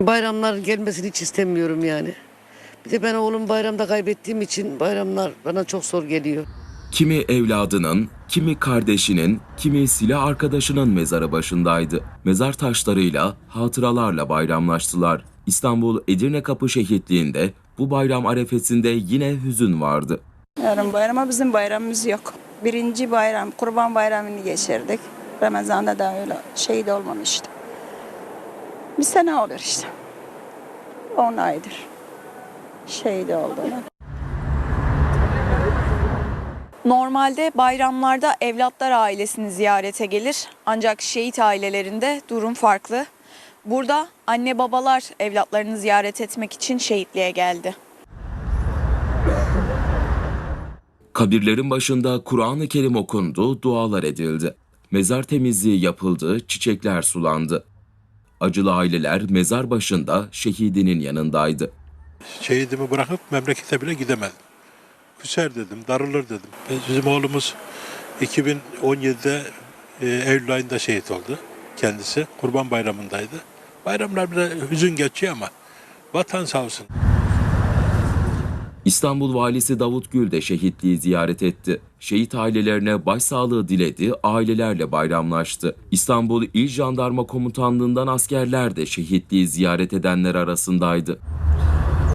Bayramlar gelmesini hiç istemiyorum yani. Bir de ben oğlum bayramda kaybettiğim için bayramlar bana çok zor geliyor. Kimi evladının, kimi kardeşinin, kimi silah arkadaşının mezarı başındaydı. Mezar taşlarıyla, hatıralarla bayramlaştılar. İstanbul Edirne Kapı şehitliğinde bu bayram arefesinde yine hüzün vardı. Yarın bayrama bizim bayramımız yok. Birinci bayram, kurban bayramını geçirdik. Ramazan'da da öyle şehit olmamıştı. Bir sene olur işte. 10 aydır şehit olduğuna. Normalde bayramlarda evlatlar ailesini ziyarete gelir ancak şehit ailelerinde durum farklı. Burada anne babalar evlatlarını ziyaret etmek için şehitliğe geldi. Kabirlerin başında Kur'an-ı Kerim okundu, dualar edildi. Mezar temizliği yapıldı, çiçekler sulandı. Acılı aileler mezar başında şehidinin yanındaydı. şehidimi bırakıp memlekete bile gidemedim. Küser dedim, darılır dedim. Bizim oğlumuz 2017'de e, Eylül ayında şehit oldu kendisi. Kurban bayramındaydı. Bayramlar biraz hüzün geçiyor ama vatan sağ olsun. İstanbul Valisi Davut Gül de şehitliği ziyaret etti. Şehit ailelerine başsağlığı diledi, ailelerle bayramlaştı. İstanbul İl Jandarma Komutanlığından askerler de şehitliği ziyaret edenler arasındaydı.